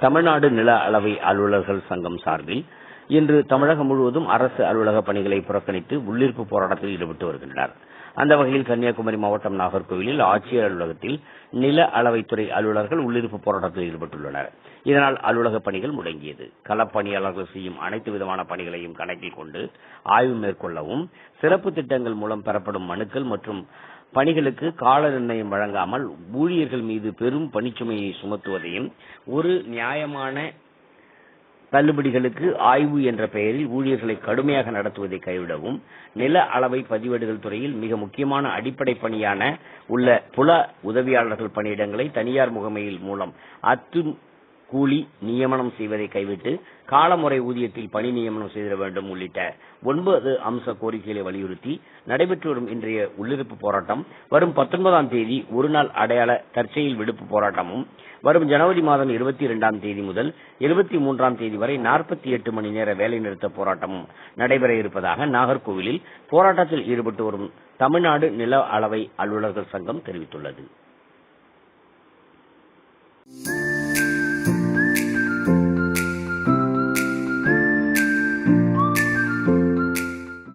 தமிழ்நாடு நில அளவை அலுவலர்கள் சங்கம் சார்பில் இன்று தமிழகம் முழுவதும் அரசு அலுவலக பணிகளை புறக்கணித்து உள்ளிருப்பு போராட்டத்தில் ஈடுபட்டு வருகின்றனர். அந்த வகையில் கன்னியாகுமரி மாவட்டம் நாகர்கோவிலில் ஆட்சியர் அலுவலகத்தில் நில அளவைத்துறை அலுவலர்கள் உள்ளிருப்பு போராட்டத்தில் ஈடுபட்டுள்ளனர். இதனால் அலுவலக பணிகள் முடங்கியது. களப்பணியாளர்கள் செய்யும் அனைத்து விதமான பணிகளையும் கணக்கில் கொண்டு ஆய்வு மேற்கொள்ளவும் சிறப்பு திட்டங்கள் மூலம் பெறப்படும் மனுக்கள் மற்றும் பணிகளுக்கு கால நிர்ணயம் வழங்காமல் ஊழியர்கள் மீது பெரும் பணிச்சுமையை சுமத்துவதையும் ஒரு நியாயமான தள்ளுபடிகளுக்கு ஆய்வு என்ற பெயரில் ஊழியர்களை கடுமையாக நடத்துவதை கைவிடவும் நில அளவை பதிவேடுகள் துறையில் மிக முக்கியமான அடிப்படை பணியான உள்ள புல உதவியாளர்கள் பணியிடங்களை தனியார் முகமையில் மூலம் அத்து கூலி நியமனம் செய்வதை கைவிட்டு காலமுறை ஊதியத்தில் பணி நியமனம் செய்திட வேண்டும் உள்ளிட்ட ஒன்பது அம்ச கோரிக்கைகளை வலியுறுத்தி நடைபெற்று வரும் இன்றைய உள்ளிருப்பு போராட்டம் வரும் பத்தொன்பதாம் தேதி ஒருநாள் அடையாள தற்செயல் விடுப்பு போராட்டமும் வரும் ஜனவரி மாதம் இருபத்தி இரண்டாம் தேதி முதல் இருபத்தி மூன்றாம் தேதி வரை நாற்பத்தி எட்டு மணி நேர வேலைநிறுத்த போராட்டமும் நடைபெற இருப்பதாக நாகர்கோவிலில் போராட்டத்தில் ஈடுபட்டு வரும் தமிழ்நாடு நில அளவை அலுவலர்கள் சங்கம் தெரிவித்துள்ளது.